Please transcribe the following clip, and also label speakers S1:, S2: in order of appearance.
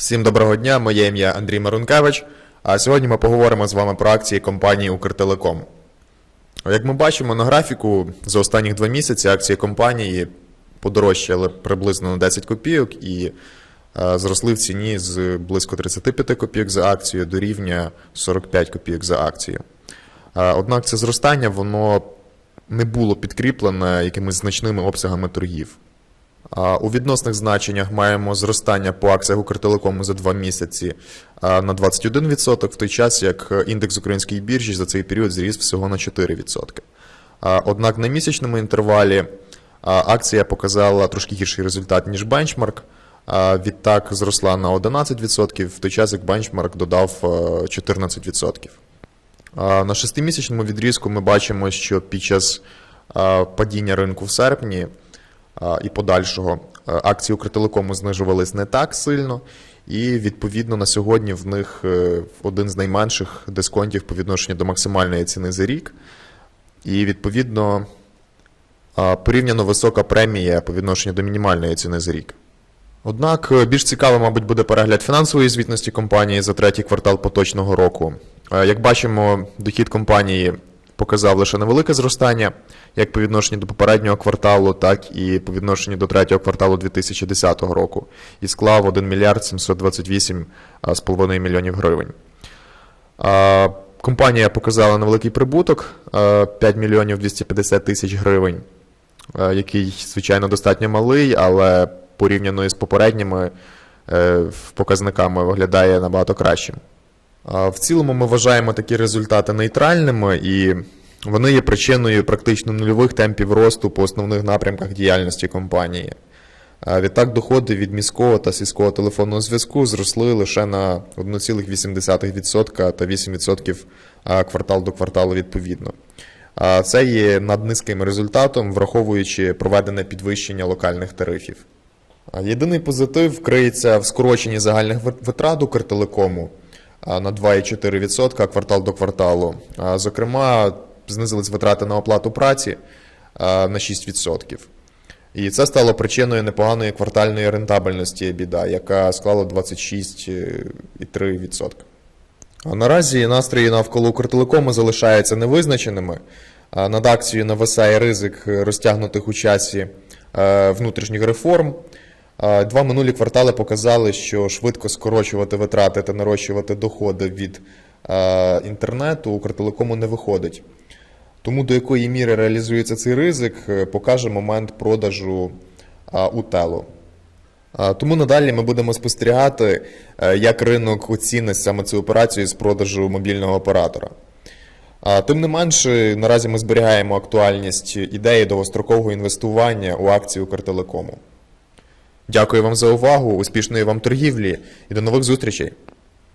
S1: Всім доброго дня, моє ім'я Андрій Марункевич. А сьогодні ми поговоримо з вами про акції компанії Укртелеком. Як ми бачимо на графіку, за останні два місяці акції компанії подорожчали приблизно на 10 копійок і е, зросли в ціні з близько 35 копійок за акцію до рівня 45 копійок за акцію. Е, Однак це зростання воно не було підкріплене якимись значними обсягами торгів. У відносних значеннях маємо зростання по акціях Укртелекому за два місяці на 21%, в той час як індекс української біржі за цей період зріс всього на 4%. Однак на місячному інтервалі акція показала трошки гірший результат, ніж бенчмарк. Відтак зросла на 11%, в той час як бенчмарк додав 14%. А, На шестимісячному відрізку ми бачимо, що під час падіння ринку в серпні і подальшого а, акції Укртелекому знижувались не так сильно, і відповідно на сьогодні в них е, один з найменших дисконтів по відношенню до максимальної ціни за рік. І відповідно порівняно висока премія по відношенню до мінімальної ціни за рік. Однак е, більш цікавим, мабуть, буде перегляд фінансової звітності компанії за третій квартал поточного року. Е, Як бачимо, дохід компанії показав лише невелике зростання, як по відношенню до попереднього кварталу, так і по відношенню до третього кварталу 2010 року, і склав 1 мільярд 728,5 мільйонів гривень. Компанія показала невеликий прибуток е, 5 мільйонів 250 тисяч гривень, який, звичайно, достатньо малий, але порівняно із попередніми е, показниками виглядає набагато кращим. В цілому ми вважаємо такі результати нейтральними і вони є причиною практично нульових темпів росту по основних напрямках діяльності компанії. Відтак, доходи від міського та сільського телефонного зв'язку зросли лише на 1,8% та 8% квартал до кварталу відповідно. Це є наднизьким результатом, враховуючи проведене підвищення локальних тарифів. Єдиний позитив криється в скороченні загальних витрат Укртелекому а, на 2,4% квартал до кварталу. Зокрема, знизились витрати на оплату праці на 6%. І це стало причиною непоганої квартальної рентабельності біда, яка склала 26,3%. А наразі настрої навколо Укртелекому залишаються невизначеними. Над акцією нависає ризик розтягнутих у часі е, внутрішніх реформ. Два минулі квартали показали, що швидко скорочувати витрати та нарощувати доходи від інтернету Укртелекому не виходить. Тому до якої міри реалізується цей ризик, е, покаже момент продажу у. Тому надалі ми будемо спостерігати, е, як ринок оцінить саме цю операцію з продажу мобільного оператора. Тим не менше, наразі ми зберігаємо актуальність ідеї довгострокового інвестування у акції Укртелекому. Дякую вам за увагу, успішної вам торгівлі і до нових зустрічей!